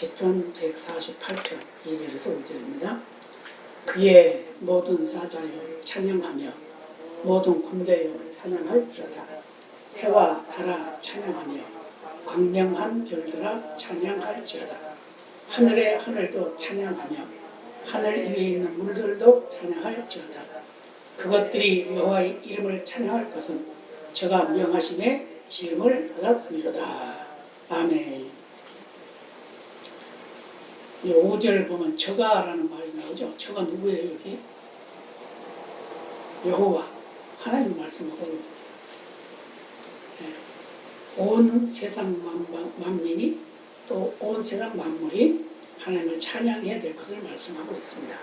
시편 148편 2절에서 5절입니다. 그의 모든 사자여 찬양하며 모든 군대여 찬양할지어다 해와 달아 찬양하며 광명한 별들아 찬양할지어다 하늘의 하늘도 찬양하며 하늘 위에 있는 물들도 찬양할지어다 그것들이 여호와의 이름을 찬양할 것은 저가 명하심에 지음을 받았습니다. 아멘. 이 5절 보면 저가라는 말이 나오죠. 저가 누구예요 여기? 여호와 하나님 말씀하고 있는 예. 온 세상 만- 만민이 또 온 세상 만물이 하나님을 찬양해야 될 것을 말씀하고 있습니다.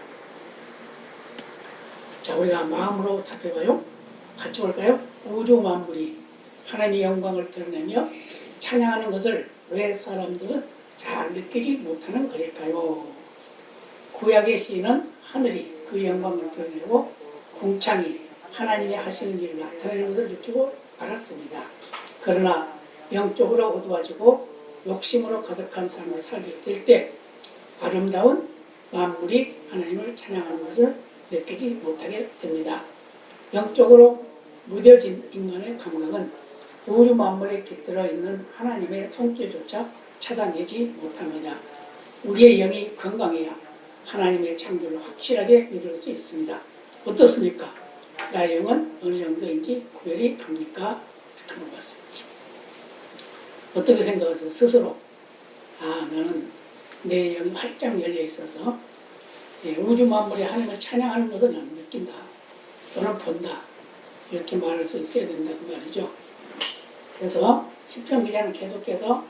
자 우리가 마음으로 답해봐요. 같이 볼까요? 우주 만물이 하나님의 영광을 드러내며 찬양하는 것을 왜 사람들은 잘 느끼지 못하는 것일까요? 구약의 시인은 하늘이 그 영광을 드러내고 궁창이 하나님이 하시는 일을 나타내는 것을 느끼고 알았습니다. 그러나 영적으로 어두워지고 욕심으로 가득한 삶을 살게 될 때 아름다운 만물이 하나님을 찬양하는 것을 느끼지 못하게 됩니다. 영적으로 무뎌진 인간의 감각은 우주 만물에 깃들어 있는 하나님의 손길조차 찾아내지 못합니다. 우리의 영이 건강해야 하나님의 창조를 확실하게 믿을 수 있습니다. 어떻습니까? 나의 영은 어느 정도인지 구별이 갑니까? 이렇게 물어봤습니다. 어떻게 생각하세요? 스스로 아 나는 내 영이 활짝 열려 있어서 예, 우주 만물의 하나님을 찬양하는 것을 나는 느낀다. 또는 본다. 이렇게 말할 수 있어야 된다 그 말이죠. 그래서 시편 기자는 계속해서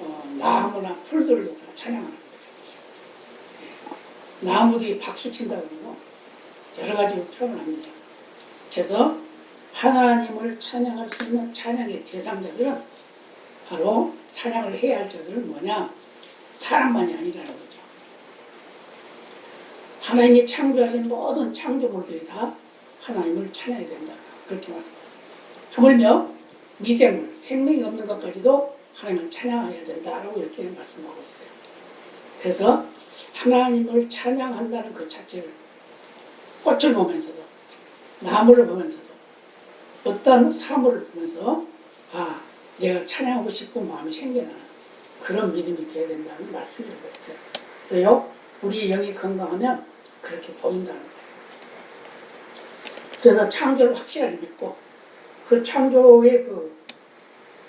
어, 나무나 풀들도 다 찬양하는 거예요. 예. 나무들이 박수 친다 그러고 여러 가지로 표현을 합니다. 그래서 하나님을 찬양할 수 있는 찬양의 대상자들은 바로 찬양을 해야 할 자들은 뭐냐? 사람만이 아니라는 거죠. 하나님이 창조하신 모든 창조물들이 다 하나님을 찬양해야 된다. 그렇게 말씀하셨습니다. 하물며 미생물, 생명이 없는 것까지도 하나님을 찬양해야 된다라고 이렇게 말씀하고 있어요. 그래서 하나님을 찬양한다는 그 자체를 꽃을 보면서도 나무를 보면서도 어떤 사물을 보면서 아 내가 찬양하고 싶은 마음이 생겨나는 그런 믿음이 되어야 된다는 말씀을 드렸어요. 또요 우리 영이 건강하면 그렇게 보인다는 거예요. 그래서 창조를 확실하게 믿고 그 창조의 그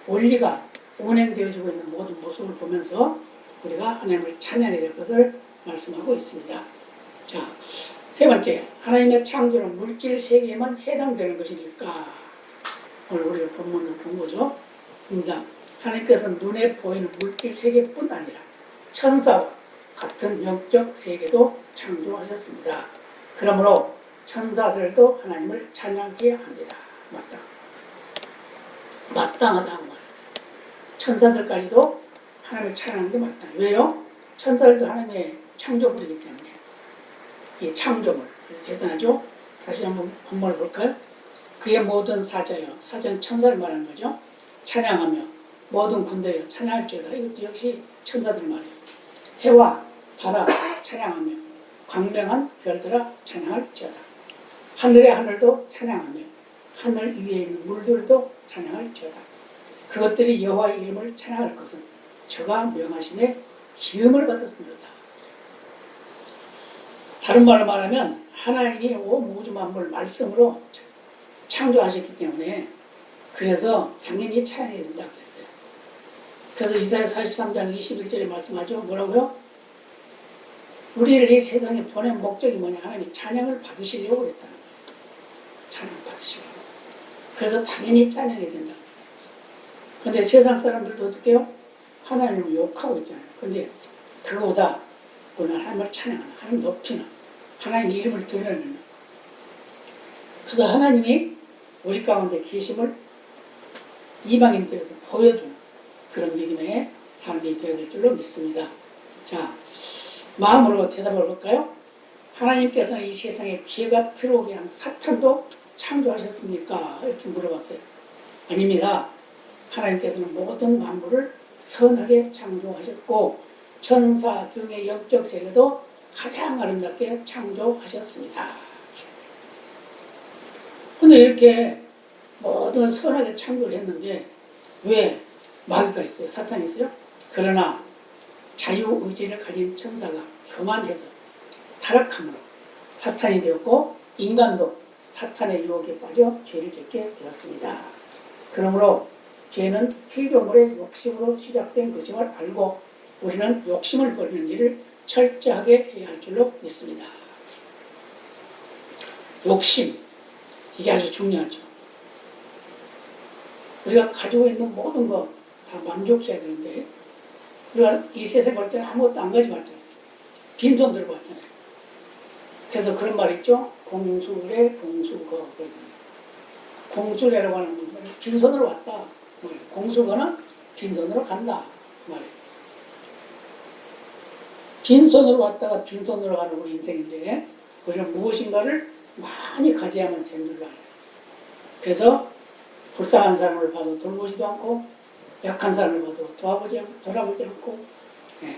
원리가 운행되어지고 있는 모든 모습을 보면서 우리가 하나님을 찬양해야 될 것을 말씀하고 있습니다. 자, 세 번째, 하나님의 창조는 물질 세계에만 해당되는 것입니까? 오늘 우리가 본문을 본 거죠. 입니다. 하나님께서는 눈에 보이는 물질 세계뿐 아니라 천사와 같은 영적 세계도 창조하셨습니다. 그러므로 천사들도 하나님을 찬양해야 합니다. 마땅. 말했어요. 천사들까지도 하나님을 찬양하는 게 마땅해요. 왜요? 천사들도 하나님의 창조물이기 때문에. 이 창조물. 대단하죠? 다시 한번 본문을 볼까요? 그의 모든 사자여. 사자는 천사를 말하는 거죠. 찬양하며 모든 군대여 찬양할지어다. 이것도 역시 천사들 말이에요. 해와 달아 찬양하며 광명한 별들아 찬양할지어다. 하늘의 하늘도 찬양하며 하늘 위에 있는 물들도 찬양할지어다. 그것들이 여호와의 이름을 찬양할 것은 저가 명하심에 지음을 받았습니다. 다른 말로 말하면 하나님이 온 우주 만물 말씀으로 창조하셨기 때문에 그래서 당연히 찬양해야 된다고 했어요. 그래서 이사야 43장 21절에 말씀하죠. 뭐라고요? 우리를 이 세상에 보낸 목적이 뭐냐? 하나님 찬양을 받으시려고 그랬다는 거예요. 찬양 받으시려고. 그래서 당연히 찬양해야 된다. 근데 세상 사람들도 어떻게 해요? 하나님을 욕하고 있잖아요. 근데 그거보다 오늘 하나님을 찬양하는, 하나님 높이는, 하나님 이름을 드러내는. 그래서 하나님이 우리 가운데 계심을 이방인들에게 보여주는 그런 믿음의 삶이 되어야 될 줄로 믿습니다. 자, 마음으로 대답을 볼까요? 하나님께서는 이 세상에 죄가 들어오게 한 사탄도 창조하셨습니까? 이렇게 물어봤어요. 아닙니다. 하나님께서는 모든 만물을 선하게 창조하셨고 천사 등의 영적 세계도 가장 아름답게 창조하셨습니다. 근데 이렇게 모든 선하게 창조를 했는데 왜 마귀가 있어요? 사탄이 있어요? 그러나 자유의지를 가진 천사가 교만해서 타락함으로 사탄이 되었고 인간도 사탄의 유혹에 빠져 죄를 짓게 되었습니다. 그러므로 죄는 피조물의 욕심으로 시작된 것임을 알고 우리는 욕심을 버리는 일을 철저하게 해야 할 줄로 믿습니다. 욕심 이게 아주 중요하죠. 우리가 가지고 있는 모든 거 다 만족해야 되는데 우리가 이 세상 올 때는 아무것도 안 가지고 왔잖아요. 빈손 들고 왔잖아요. 그래서 그런 말 있죠. 공수래 공수거 공수래라고 하는 건 빈손으로 왔다. 공수거는 빈손으로 간다. 그 말이에요. 빈손으로 왔다가 빈손으로 가는 우리 인생인데 우리는 무엇인가를 많이 가져야만 되는 줄 알아요. 그래서 불쌍한 사람을 봐도 돌보지도 않고 약한 사람을 봐도 도와보지 않고 돌아보지 않고 예.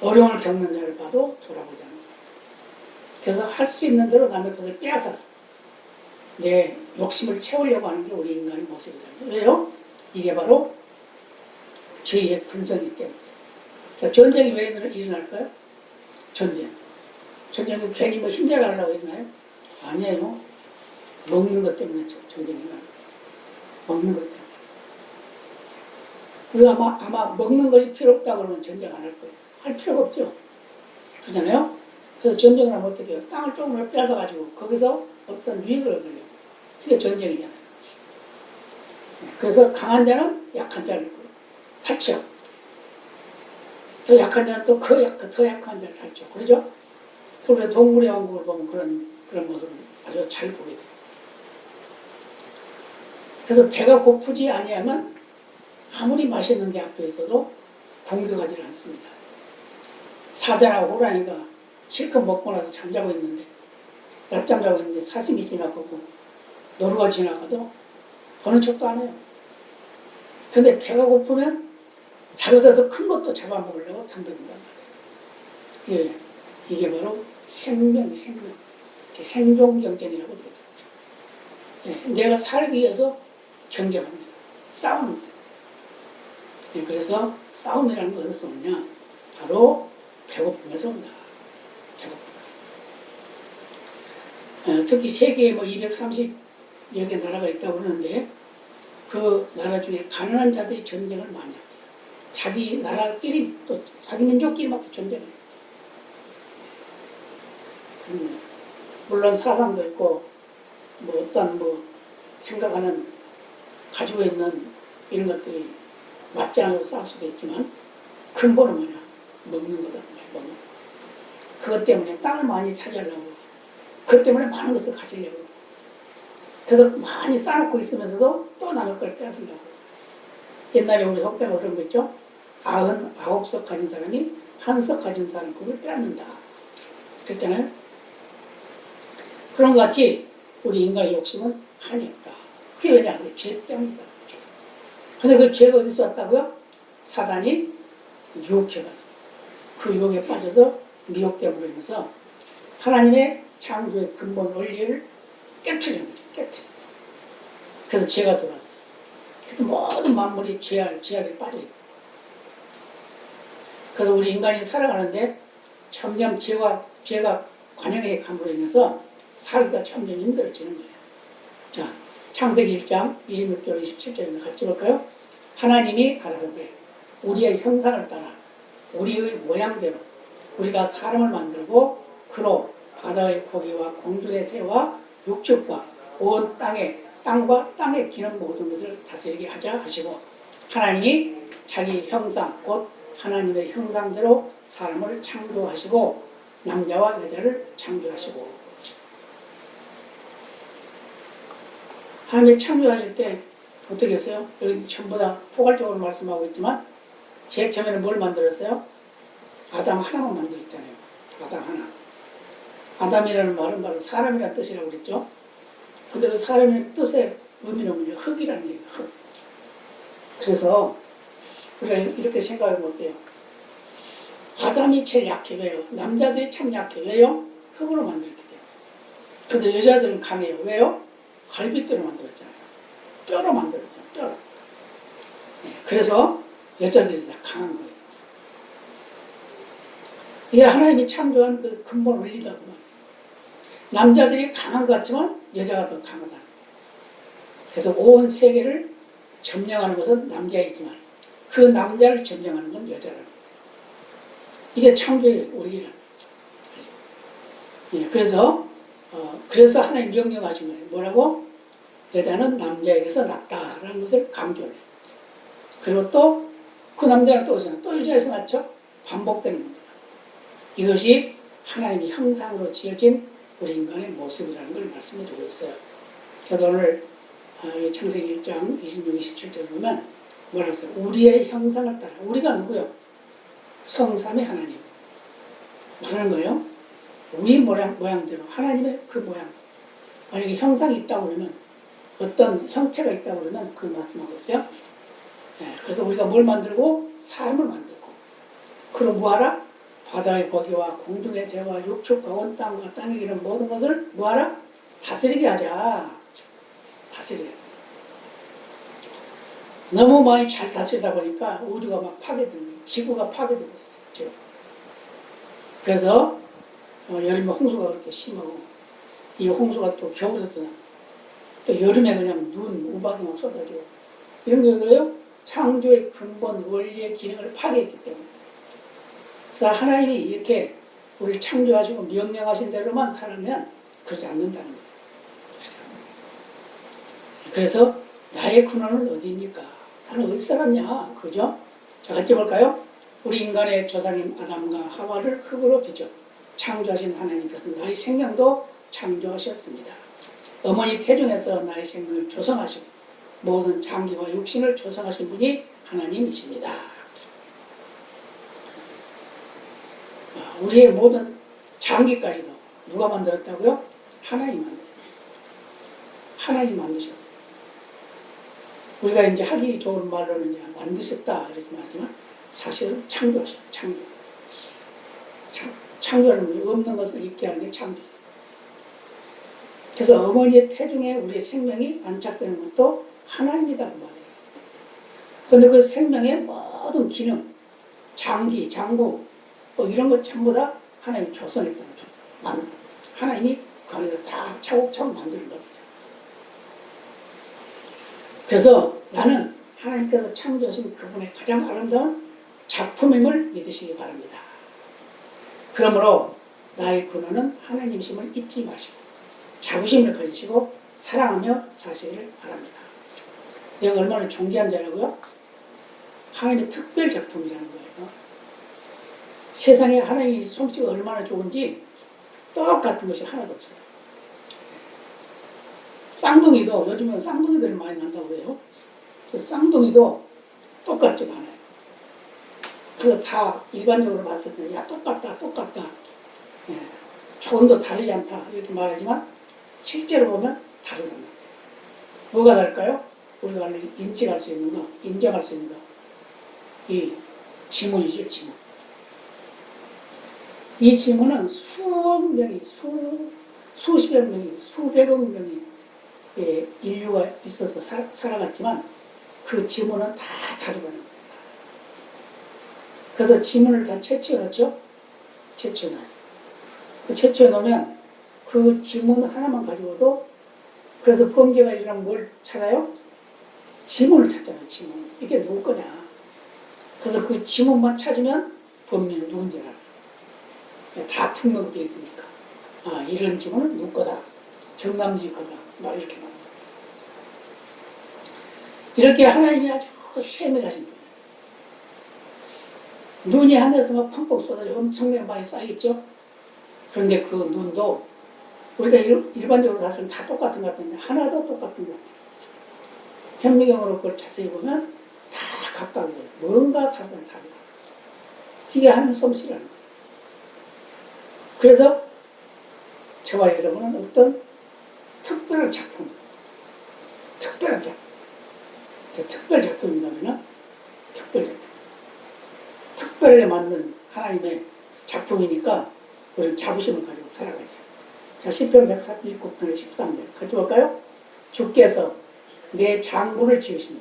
어려움을 겪는 자를 봐도 돌아보지 않고 그래서 할 수 있는 대로 남의 것을 빼앗아서 내 욕심을 채우려고 하는 게 우리 인간의 모습이잖아요. 왜요? 이게 바로 죄의 근성이기 때문에. 자, 전쟁이 왜 일어날까요? 전쟁. 전쟁은 괜히 뭐 힘내려 하려고 했나요? 아니에요. 먹는 것 때문에 저- 전쟁이 일어나요. 먹는 것 때문에. 우리가 아마, 아마 먹는 것이 필요 없다 그러면 전쟁 안 할 거예요. 할 필요가 없죠. 그러잖아요? 그래서 전쟁을 하면 어떻게 해요? 땅을 조금만 뺏어가지고 거기서 어떤 유익을 얻으려고. 그게 전쟁이잖아요. 그래서 강한 자는 약한 자를 탈취하고 더 약한 자는 또 그 약, 더 약한 자를 탈취 그러죠? 그런데 동물의 왕국을 보면 그런, 그런 모습을 아주 잘 보게 돼요. 그래서 배가 고프지 아니하면 아무리 맛있는 게 앞에 있어도 공격하지 않습니다. 사자나 호랑이가 실컷 먹고 나서 잠자고 있는데 낮잠 자고 있는데 사슴이 지나가고 노루가 지나가도 보는 척도 안 해요. 근데 배가 고프면 자기보다 더큰 것도 잡아먹으려고 덤벼든단 말이에요. 예, 이게 바로 생명, 생명. 생존 경쟁이라고 그러죠. 예, 내가 살기 위해서 경쟁합니다. 싸웁니다. 예, 그래서 싸움이라는 건 어디서 오냐? 바로 배고픔에서 온다. 배고픔에서. 어, 특히 세계에 뭐 230 여개 나라가 있다고 그러는데 그 나라 중에 가난한 자들이 전쟁을 많이 합니다. 자기 나라끼리 또 자기 민족끼리 막 전쟁을 해요. 음, 물론 사상도 있고 뭐 어떤 뭐 생각하는 가지고 있는 이런 것들이 맞지 않아서 싸울 수도 있지만 근본은 뭐냐 먹는 거다 먹는 거. 그것 때문에 땅을 많이 차지하려고 그것 때문에 많은 것을 가지려고 그래서 많이 쌓아놓고 있으면서도 또 남의 걸 뺏으려고. 옛날에 우리 속담에 그런 거 있죠? 아흔 아홉 석 가진 사람이 한 석 가진 사람 것을 빼앗는다. 그랬잖아요 그런 것 같이 우리 인간의 욕심은 한이 없다. 그게 왜냐? 그게 죄 때문이다. 근데 그 죄가 어디서 왔다고요? 사단이 유혹해가지고 그 유혹에 빠져서 미혹되므로 인해서 하나님의 창조의 근본 원리를 깨트리는 거죠. 깨트려. 그래서 죄가 들어왔어요. 그래서 모든 만물이 죄알, 죄악에 빠져있고 그래서 우리 인간이 살아가는데 점점 죄와, 죄가 관영에 감으로 인해서 살기가 점점 힘들어지는 거예요. 자, 창세기 1장 26절 27절입니다. 같이 볼까요? 하나님이 가라사대 우리의 형상을 따라 우리의 모양대로 우리가 사람을 만들고 그로 바다의 고기와 공중의 새와 육축과 온 땅에 땅과 땅에 기는 모든 것을 다스리게 하자 하시고 하나님이 자기 형상 곧 하나님의 형상대로 사람을 창조하시고 남자와 여자를 창조하시고 하나님이 창조하실 때 어떻게 했어요? 여기 전부 다 포괄적으로 말씀하고 있지만 제일 처음에는 뭘 만들었어요? 아담 하나만 만들었잖아요. 아담 하나. 아담이라는 말은 바로 사람이라는 뜻이라고 그랬죠. 근데 그 사람의 뜻의 의미는 뭐냐? 흙이라는 얘기예요. 흙. 그래서 우리가 이렇게 생각하면 어때요? 아담이 제일 약해 왜요? 남자들이 참 약해 왜요? 흙으로 만들었기 때문에. 근데 여자들은 강해요 왜요? 갈비뼈로 만들었잖아요. 뼈로 만들었잖아요. 뼈로. 네, 그래서 여자들이 다 강한 거예요. 이게 하나님이 창조한 그 근본 원리다구만. 남자들이 강한 것 같지만 여자가 더 강하다. 그래서 온 세계를 점령하는 것은 남자이지만 그 남자를 점령하는 건 거예요. 이게 창조의 거예요. 예, 그래서 어, 그래서 하나님 명령하신 거예요. 뭐라고? 여자는 남자에게서 낫다라는 것을 강조해요. 그리고 또 그 남자는 또 또 여자에서 낳죠? 반복되는 겁니다. 이것이 하나님의 형상으로 지어진 우리 인간의 모습이라는 걸 말씀해 주고 있어요. 저도 오늘 아, 이 창세기 1장 26, 27절 보면 뭐라고 써요? 우리의 형상을 따라 우리가 누구요? 성삼의 하나님 말하는 거예요. 우리 모양, 모양대로 하나님의 그 모양 만약에 형상이 있다고 그러면 어떤 형체가 있다고 그러면 그 말씀하고 있어요. 예, 그래서 우리가 뭘 만들고 사람을 만들고 그럼 뭐하라? 바다의 고기와 공중의 새와 육축과 온 땅과 땅에 기는 모든 것을 뭐하라? 다스리게 하자. 다스리게. 너무 많이 잘 다스리다 보니까 우주가 막 파괴되고 지구가 파괴되고 있어요. 지금. 그래서 어, 여름에 홍수가 그렇게 심하고 이 홍수가 또 겨울에 또, 또 여름에 그냥 눈, 우박이 막 쏟아지고 이런 게 그래요? 창조의 근본 원리의 기능을 파괴했기 때문에 그래서 하나님이 이렇게 우리를 창조하시고 명령하신 대로만 살면 그러지 않는다는 거예요. 그래서 나의 근원은 어디입니까? 나는 어디 살았냐? 그죠? 자, 같이 볼까요? 우리 인간의 조상인 아담과 하와를 흙으로 빚어 창조하신 하나님께서 나의 생명도 창조하셨습니다. 어머니 태중에서 나의 생명을 조성하시고 모든 장기와 육신을 조성하신 분이 하나님이십니다. 아, 우리의 모든 장기까지도 누가 만들었다고요? 하나님 만들었어요. 하나님 만드셨어요. 우리가 이제 하기 좋은 말로는 이제 만드셨다 이렇게 말하지만 사실은 창조하셨어요. 창조. 창, 창조는 없는 것을 있게 하는 게 창조. 그래서 어머니의 태중에 우리의 생명이 안착되는 것도 하나님이라고 말해요. 그런데 그 생명의 모든 기능, 장기, 장구, 뭐 이런 것 전부 다 하나님이 조성했다는 거죠. 하나님이 그 안에서 다 차곡차곡 만드는 것이에요. 그래서 나는 하나님께서 창조하신 그분의 가장 아름다운 작품임을 믿으시기 바랍니다. 그러므로 나의 근원은 하나님이심을 잊지 마시고 자부심을 가지시고 사랑하며 사시기를 바랍니다. 내가 얼마나 존귀한 자라고요? 하나님의 특별 작품이라는 거예요. 세상에 하나님의 솜씨가 얼마나 좋은지 똑같은 것이 하나도 없어요. 쌍둥이도 요즘은 쌍둥이들을 많이 난다고 해요. 그 쌍둥이도 똑같지가 않아요. 그래서 다 일반적으로 봤을 때, 야, 똑같다, 똑같다. 예, 조금도 다르지 않다. 이렇게 말하지만, 실제로 보면 다르단 말이에요. 뭐가 다를까요? 우리가 인식할 수 있는 거, 인정할 수 있는 거. 이 지문이죠, 지문. 이 지문은 수억 명이, 수, 수십여 명이, 수백억 명이 예, 인류가 있어서 사, 살아갔지만 그 지문은 다 다르거든요. 그래서 지문을 다 채취해 놓죠? 채취해 놔요. 그 채취해 놓으면 그 지문 하나만 가지고도 그래서 범죄가 일어나면 뭘 찾아요? 지문을 찾잖아요, 지문. 이게 누구 거냐. 그래서 그 지문만 찾으면 범인은 누군지 알아요. 다 등록되어 있으니까. 아, 이런 지문은 누구 거다. 정남지 거다. 막 이렇게 말 이렇게 하나님이 아주 세밀하신 거예요. 눈이 하늘에서 막 펑펑 쏟아져 엄청나게 많이 쌓이겠죠? 그런데 그 눈도 우리가 일, 일반적으로 봤을 때 다 똑같은 것 같은데 하나도 똑같은 것 같아요. 현미경으로 그걸 자세히 보면 다 각각이에요. 뭔가 다르다 다르다. 이게 하나님 솜씨라는 거예요. 그래서 저와 여러분은 어떤 특별한 작품, 특별한 작품, 특별 작품이라면 특별 작품, 특별하게 만든 하나님의 작품이니까 우리는 자부심을 가지고 살아가야 돼요. 자, 10편 149편 13절 같이 볼까요? 주께서 내 장부를 지으시며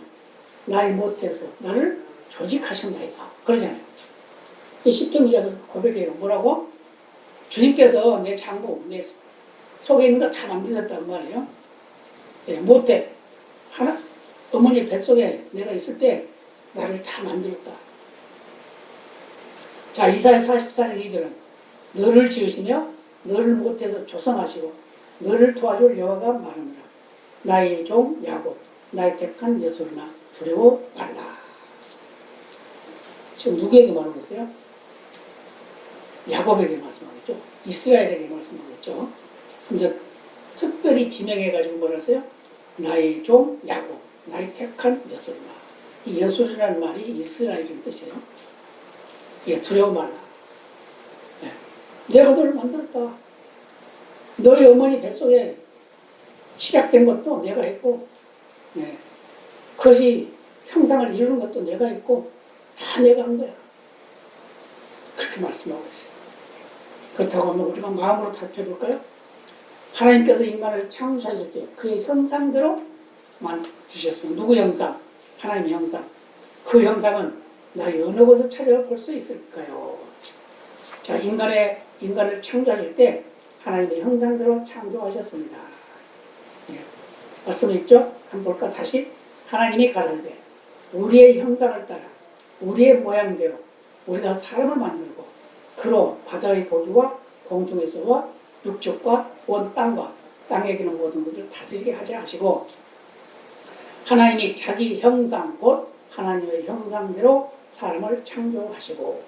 나의 못돼서 나를 조직하신다이다. 그러잖아요. 이 10편 기자도 고백해요. 뭐라고? 주님께서 내 장부, 내 속에 있는 거다 만드셨단 말이에요. 예, 못돼. 하나, 어머니 뱃속에 내가 있을 때 나를 다 만들었다. 자, 이사야 44장 2절은 너를 지으시며 너를 못해서 조성하시고 너를 도와줄 여호와가 말하노라. 나의 종 야곱, 나의 택한 예술나 두려워 말라. 지금 누구에게 말하고 있어요? 야곱에게 말씀하겠죠. 이스라엘에게 말씀하겠죠. 이제 특별히 지명해가지고 뭐라 했어요? 나의 종 야곱, 나의 택한 예술나. 이 예술이라는 말이 이스라엘인 뜻이에요. 예, 두려워 말라. 예. 내가 너를 만들었다. 너희 어머니 뱃속에 시작된 것도 내가 했고, 예. 그것이 형상을 이루는 것도 내가 했고, 다 내가 한 거야. 그렇게 말씀하고 있어요. 그렇다고 하면 우리가 마음으로 답해볼까요? 하나님께서 인간을 창조하실 때 그의 형상대로 만드셨습니다. 누구 형상? 하나님의 형상. 그 형상은 나의 어느 곳을 찾아볼 수 있을까요? 자, 인간의, 인간을 창조하실 때 하나님의 형상대로 창조하셨습니다. 예. 말씀 있죠? 한번 볼까? 다시. 하나님이 가라되 우리의 형상을 따라 우리의 모양대로 우리가 사람을 만들고 그로 바다의 고기와 공중에서와 육축과 온 땅과 땅에 기는 모든 것을 다스리게 하지 하시고 하나님이 자기 형상 곧 하나님의 형상대로 사람을 창조하시고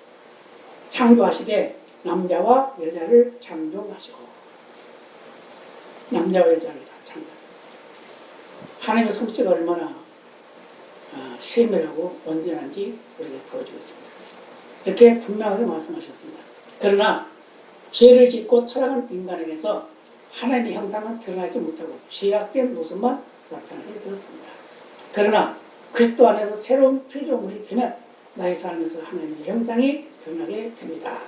창조하시되 남자와 여자를 창조하시고 남자와 여자를 다 창조. 하나님의 솜씨가 얼마나 아, 세밀하고 온전한지 우리에게 보여주고 있습니다. 이렇게 분명하게 말씀하셨습니다. 그러나 죄를 짓고 타락한 인간에게서 하나님의 형상은 드러나지 못하고 죄악된 모습만 나타나게 되었습니다. 그러나 그리스도 안에서 새로운 피조물이 되면 나의 삶에서 하나님의 형상이 드러나게 됩니다.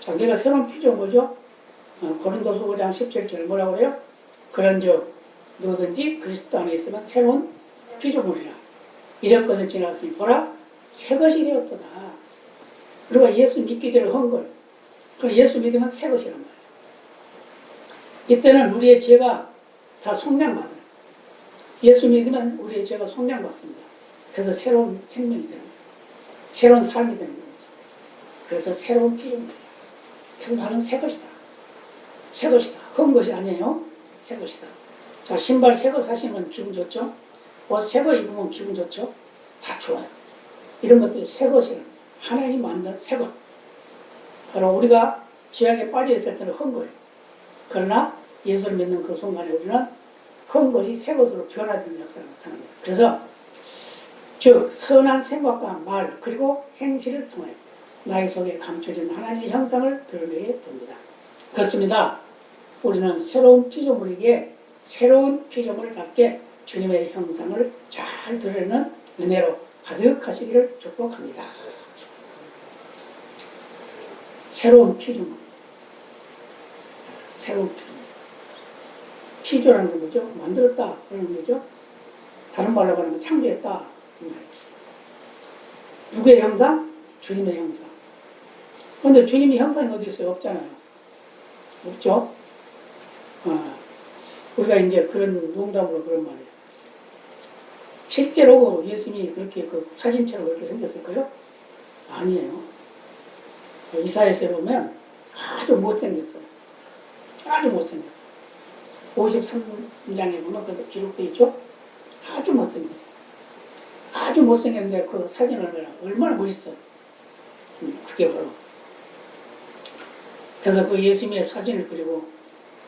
자, 내가 새로운 피조물이죠? 어, 고린도서 5장 17절 뭐라고 해요? 그런즉 누구든지 그리스도 안에 있으면 새로운 피조물이라. 이전 것은 지나갔으니 보라 새 것이 되었도다. 우리가 예수 믿기 전에 한 걸. 그 예수 믿으면 새 것이란 말이에요. 이때는 우리의 죄가 다 속량받아요. 예수 믿으면 우리의 죄가 속량받습니다. 그래서 새로운 생명이 되는 거예요. 새로운 삶이 되는 거죠. 그래서 새로운 피조물이야. 그래서 나는 새 것이다. 새 것이다. 한 것이 아니에요. 새 것이다. 자, 신발 새 거 사시면 기분 좋죠? 옷 새 거 입으면 기분 좋죠? 다 좋아요. 이런 것들이 새 것이에요. 하나님 만든 새 것. 바로 우리가 죄악에 빠져 있을 때는 한 거예요. 그러나 예수를 믿는 그 순간에 우리는 한 것이 새 것으로 변화되는 역사가 나타납니다. 그래서 즉 선한 생각과 말 그리고 행실을 통해 나의 속에 감춰진 하나님의 형상을 드러내게 됩니다. 그렇습니다. 우리는 새로운 피조물이기에 새로운 피조물답게 주님의 형상을 잘 드러내는 은혜로 가득하시기를 축복합니다. 새로운 피조물. 새로운 피조물. 피조라는 건 뭐죠? 만들었다. 그러는 거죠? 다른 말로 말하면 창조했다. 누구의 형상? 주님의 형상. 근데 주님의 형상이 어디 있어요? 없잖아요. 없죠? 아, 우리가 이제 그런 농담으로 그런 말이에요. 실제로 예수님이 그렇게 그 사진처럼 그렇게 생겼을까요? 아니에요. 이사야서에 보면 아주 못생겼어요. 아주 못생겼어요. 53장에 보면 그 기록되어 있죠? 아주 못생겼어요. 아주 못생겼는데 그 사진을 보면 얼마나 멋있어요. 음, 그게 바로. 그래서 그 예수님의 사진을 그리고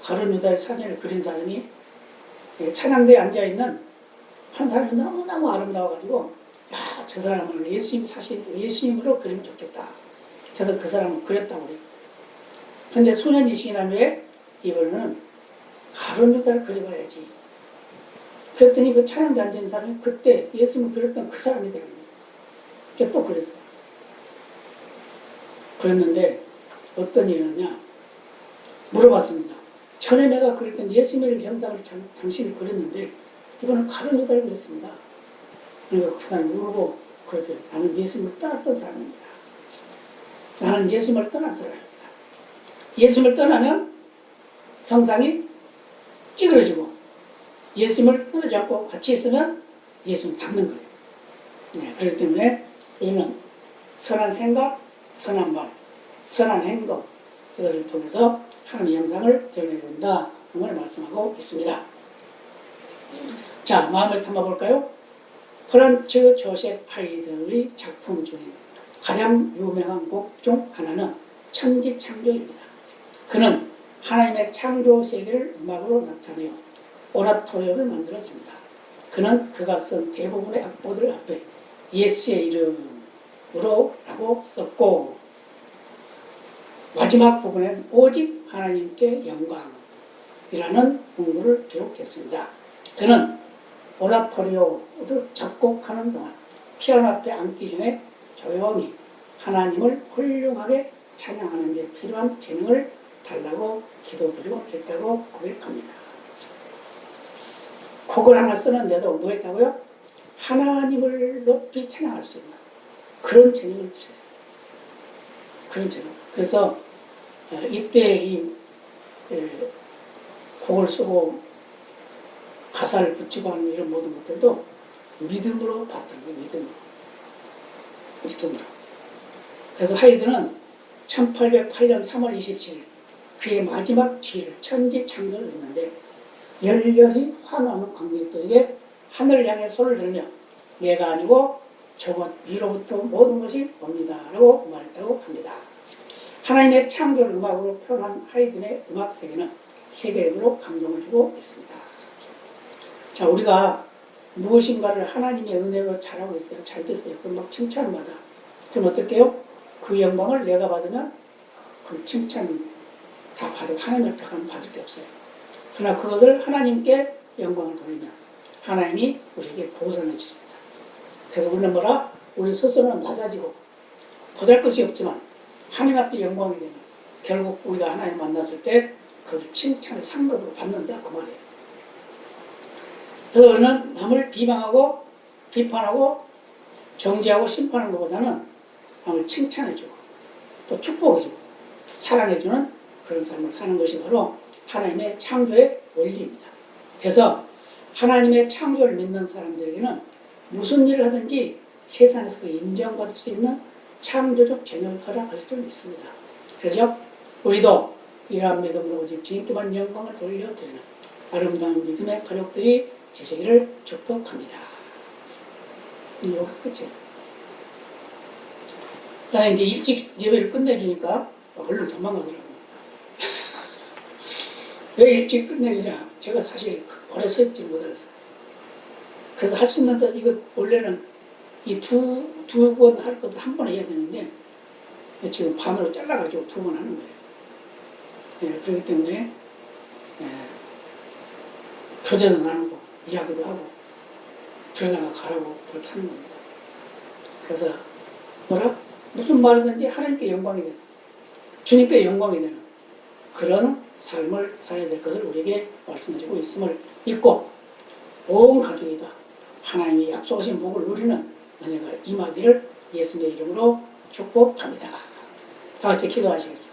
가룟 유다의 사진을 그린 사람이 예, 찬양대에 앉아있는 한 사람이 너무너무 아름다워가지고 야, 저 사람은 예수님 사실 예수님으로 그리면 좋겠다. 그래서 그 사람은 그렸다고 그래요. 근데 수년이 지난 후에 이번에는 가론 유다를 그려봐야지. 그랬더니 그 찬양대 앉은 사람이 그때 예수님 그렸던 그 사람이 되는 거예요. 또 그랬어요. 그랬는데 어떤 일이었냐 물어봤습니다. 전에 내가 그랬던 예수님의 형상을 참- 당신이 그렸는데 이거는 가론이 달고 그랬습니다. 그리고 그 사람이 물고 그러더니 나는 예수님을 떠났던 사람입니다. 나는 예수님을 떠난 사람입니다. 예수님을 떠나면 형상이 찌그러지고 예수님을 떠나지 않고 같이 있으면 예수님 닮는 거예요. 네, 그렇기 때문에 우리는 선한 생각, 선한 말, 선한 행동 이것을 통해서 하나님의 영상을 드러내야 된다. 그걸 말씀하고 있습니다. 자, 마음을 담아볼까요? 프란츠 조셉 하이드의 작품 중에 가장 유명한 곡 중 하나는 천지창조입니다. 그는 하나님의 창조 세계를 음악으로 나타내어 오라토리오를 만들었습니다. 그는 그가 쓴 대부분의 악보들 앞에 예수의 이름으로 라고 썼고 마지막 부분엔 오직 하나님께 영광이라는 문구를 기록했습니다. 그는 오라토리오를 작곡하는 동안 피아노 앞에 앉기 전에 조용히 하나님을 훌륭하게 찬양하는 데 필요한 재능을 달라고 기도드리고 했다고 고백합니다. 곡을 하나 쓰는데도 뭐 했다고요? 하나님을 높이 찬양할 수 있는 그런 재능을 주세요. 그런 재능. 그래서 어, 이때 이 에, 곡을 쓰고 가사를 붙이고 하는 이런 모든 것들도 믿음으로 봤던 거예요. 믿음으로. 믿음으로. 그래서 하이드는 1808년 3월 27일 그의 마지막 시를 천지 창조를 했는데 열렬히 환호하는 관객들에게 하늘을 향해 손을 들며 내가 아니고 저것 위로부터 모든 것이 옵니다. 라고 말했다고 합니다. 하나님의 창조를 음악으로 표현한 하이든의 음악 세계는 세계적으로 감동을 주고 있습니다. 자, 우리가 무엇인가를 하나님의 은혜로 잘하고 있어요. 잘 됐어요. 그럼 막 칭찬을 받아. 그럼 어떻게요? 그 영광을 내가 받으면 그 칭찬 다 받고 하나님 앞에 가면 받을 게 없어요. 그러나 그것을 하나님께 영광을 돌리면 하나님이 우리에게 보상해 주십니다. 그래서 우리는 뭐라? 우리 스스로는 낮아지고 보잘 것이 없지만 하나님 앞에 영광이 되면 결국 우리가 하나님 만났을 때 그 칭찬을 상급으로 받는다 그 말이에요. 그래서 우리는 남을 비방하고 비판하고 정죄하고 심판하는 것보다는 남을 칭찬해주고 또 축복해주고 사랑해주는 그런 삶을 사는 것이 바로 하나님의 창조의 원리입니다. 그래서 하나님의 창조를 믿는 사람들에게는 무슨 일을 하든지 세상에서 인정받을 수 있는 창조적 재능을 허락할 줄 믿습니다. 그래서 우리도 이러한 믿음으로 오직 주님께만 영광을 돌려드리는 아름다운 믿음의 가족들이 되시기를 축복합니다. 이거 끝이에요. 나 이제 일찍 예배를 끝내주니까 얼른 도망가더라고요. 왜 일찍 끝내주냐? 제가 사실 오래 서 있지 못해서. 그래서 할 수 있는데 이거 원래는 이 두, 두 번 할 것도 한번 해야 되는데 지금 반으로 잘라가지고 두 번 하는 거예요. 예, 그렇기 때문에 예, 교제도 나누고 이야기도 하고 그러다가 가라고 그렇게 하는 겁니다. 그래서 뭐라? 무슨 말이든지 하나님께 영광이 되는 주님께 영광이 되는 그런 삶을 살아야 될 것을 우리에게 말씀해주고 있음을 믿고 온 가족이 다 하나님이 약속하신 복을 누리는 은혜가 임하기를 예수님의 이름으로 축복합니다. 다 같이 기도하시겠습니다.